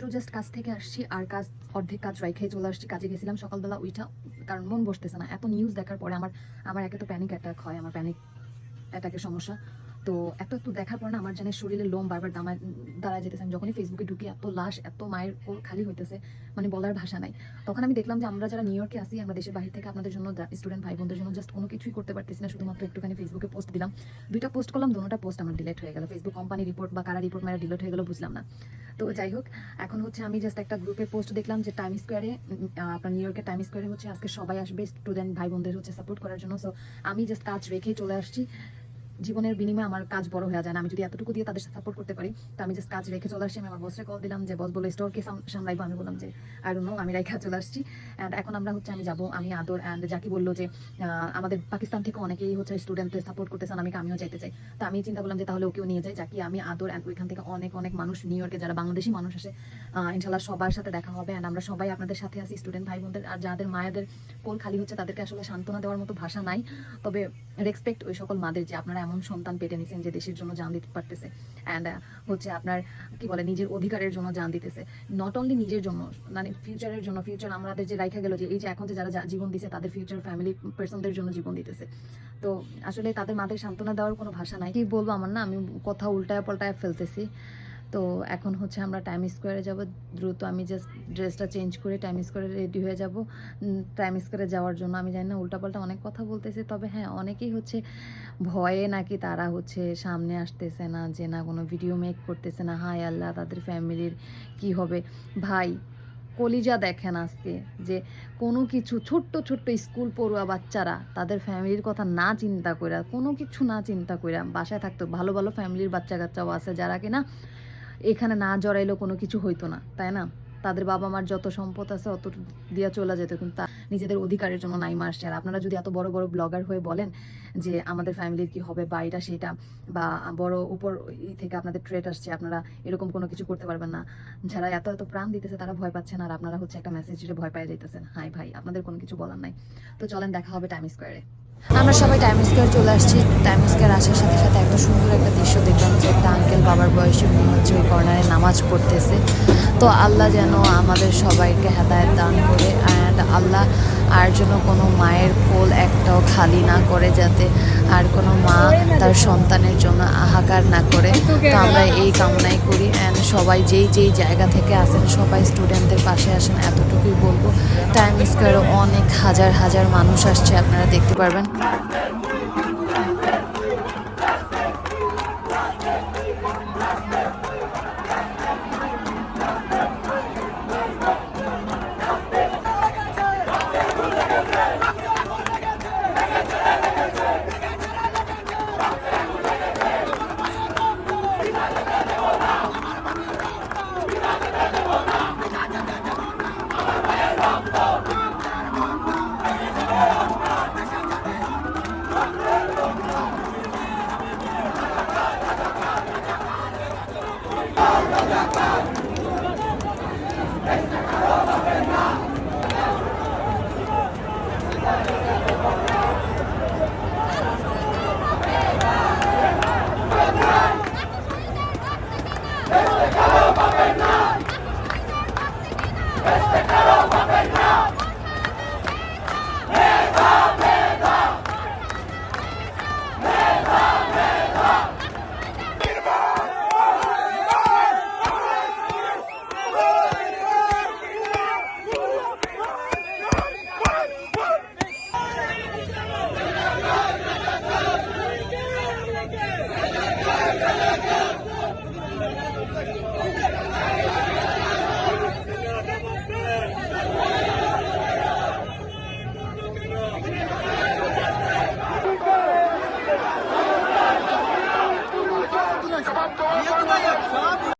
মাত্র জাস্ট কাজ থেকে আসছি আর কাজ অর্ধেক কাজ রাইখে চলে আসছি। কাজে গেছিলাম সকালবেলা ওইটা কারণ মন বসতেছে না। এত নিউজ দেখার পরে আমার আমার একে তো প্যানিক অ্যাটাক হয়, আমার প্যানিক অ্যাটাকের সমস্যা। তো এত একটু দেখার পর না আমার জানে শরীরের লোম বারবার দামায়, দাঁড়ায় যেতেছে। আমি যখনই ফেসবুকে ঢুকি, এত লাশ, এত মায়ের কোল খালি হইতেছে মানে বলার ভাষা নাই। তখন আমি দেখলাম যে আমরা যারা নিউ ইয়র্কে আসি আমরা দেশের বাইরে থেকে আপনাদের জন্য স্টুডেন্ট ভাই বোনদের জন্য জাস্ট কোনো কিছুই করতে পারতেছি না, শুধুমাত্র একটুখানি ফেসবুকে পোস্ট দিলাম। দুইটা পোস্ট করলাম দুটোটা পোস্ট আমার ডিলেট হয়ে গেল। ফেসবুক কোম্পানি রিপোর্ট বা কারা রিপোর্ট মেরা ডিলেট হয়ে গেল বুঝলাম না। তো যাই হোক, এখন হচ্ছে আমি জাস্ট একটা গ্রুপে পোস্ট দেখলাম যে টাইম স্কোয়ারে আপনার নিউ ইয়র্কের টাইম স্কোয়ারে হচ্ছে আজকে সবাই আসবে স্টুডেন্ট ভাই বোনদের হচ্ছে সাপোর্ট করার জন্য। সো আমি জাস্ট কাজ রেখেই চলে আসছি। জীবনের বিনিময়ে আমার কাজ বড় হয়ে যায় না। আমি যদি এতটুকু দিয়ে তাদের সাপোর্ট করতে পারি, তো আমি জাস্ট কাজ রেখে চলে আসছি আমি আমার বসে কল দিলাম যে বস বলে স্টোরকে সামলাইবো। আমি বললাম যে আর নো আমি রেখে চলে আসছি। অ্যান্ড এখন আমরা হচ্ছে, আমি যাব, আমি আদর অ্যান্ড জাকি বলল যে আমাদের পাকিস্তান থেকে অনেকেই হচ্ছে স্টুডেন্টদের সাপোর্ট করতেছেন আমি আমিও যাইতে চাই। তো আমি চিন্তা করলাম যে, তাহলে ওকেও নিয়ে যাই জাকি আমি আদর অ্যান্ড ওইখান থেকে অনেক অনেক মানুষ নিউ ইয়র্কে যারা বাংলাদেশি মানুষ আসে ইনশাল্লাহ সবার সাথে দেখা হবে। অ্যান্ড আমরা সবাই আপনাদের সাথে আছি স্টুডেন্ট ভাই বোনদের আর যাদের মায়েদের কোল খালি হচ্ছে, তাদেরকে আসলে সান্ত্বনা দেওয়ার মতো ভাষা নাই। তবে রেসপেক্ট ওই সকল মাদের যে, আপনারা এমন সন্তান পেটে নিছেন যে দেশের জন্য জান দিতে পারতেছে। অ্যান্ড হচ্ছে আপনার, কি বলে, নিজের অধিকারের জন্য জান দিতেছে। নট অনলি নিজের জন্য মানে ফিউচারের জন্য ফিউচার আমাদের যে রাইখা গেল যে এই যে এখন যে যারা জীবন দিছে, তাদের ফিউচার ফ্যামিলি পার্সনদের জন্য জীবন দিতেছে। তো আসলে তাদের মাথায় সান্ত্বনা দেওয়ার কোনো ভাষা নাই। কি বলব আমার না, আমি কথা উল্টায় পাল্টায় ফেলতেছি। তো এখন হচ্ছে আমরা টাইম স্কোয়ারে যাব। দ্রুত আমি জাস্ট ড্রেসটা চেঞ্জ করে টাইম স্কোয়ারে রেডি হয়ে যাব। টাইম স্কোয়ারে যাওয়ার জন্য। আমি জানি না, উল্টাপাল্টা অনেক কথা বলতেছে, তবে হ্যাঁ অনেকেই হচ্ছে ভয়ে নাকি তারা হচ্ছে সামনে আসতেছে না, যে না কোনো ভিডিও মেক করতেছে না। হায় আল্লাহ, তাদের ফ্যামিলির কি হবে? ভাই, কলিজা দেখেন আজকে, যে কোনো কিছু, ছোট্ট ছোট্ট স্কুল পড়ুয়া বাচ্চারা তাদের ফ্যামিলির কথা না চিন্তা কইরা, কোনো কিছু না চিন্তা কইরা বাসায় থাকতো। ভালো ভালো ফ্যামিলির বাচ্চা কাচ্চাও আছে যারা কিনা এখানে না জড়াইলেও কোনো কিছু হইতো না, তাই না? তাদের বাবা মার যত সম্পদ আছে অত দিয়া চলে যেত, কিন্তু তা নিজেদের অধিকারের জন্য নাই মারছে আর আপনারা যদি এত বড় বড় ব্লগার হয়ে বলেন যে আমাদের ফ্যামিলির কি হবে বা এটা সেটা, বা বড় উপর থেকে আপনাদের ট্রেড আসছে, আপনারা এরকম কোনো কিছু করতে পারবেন না। যারা এত এত প্রাণ দিতেছে, তারা ভয় পাচ্ছেন আর আপনারা হচ্ছে একটা মেসেজ ভয় পেয়ে যাইতেছেন। হাই ভাই, আপনাদের কোনো কিছু বলার নাই। তো চলেন, দেখা হবে টাইম স্কোয়ারে আমরা সবাই টাইম স্কোয়ার চলে আসছি। টাইম স্কোয়ার আসার সাথে সাথে একটা সুন্দর একটা দৃশ্য দেখলাম যে একটা আঙ্কেল বাবার বয়সী উনি হচ্ছে ওই কর্নারে নামাজ পড়তেছে। তো আল্লাহ যেন আমাদের সবাইকে হেদায়ত দান করে অ্যান্ড আল্লাহ আর যেন কোনো মায়ের কোল একটাও খালি না করে যাতে আর কোনো মা তার সন্তানের জন্য হাহাকার না করে। তো আমরা এই কামনাই করি অ্যান্ড সবাই যেই যেই জায়গা থেকে আসেন, সবাই স্টুডেন্টদের পাশে আসেন, এতটুকুই বলব। টাইম স্কোয়ারে অনেক হাজার হাজার মানুষ আসছে আপনারা দেখতে পারবেন। Respect.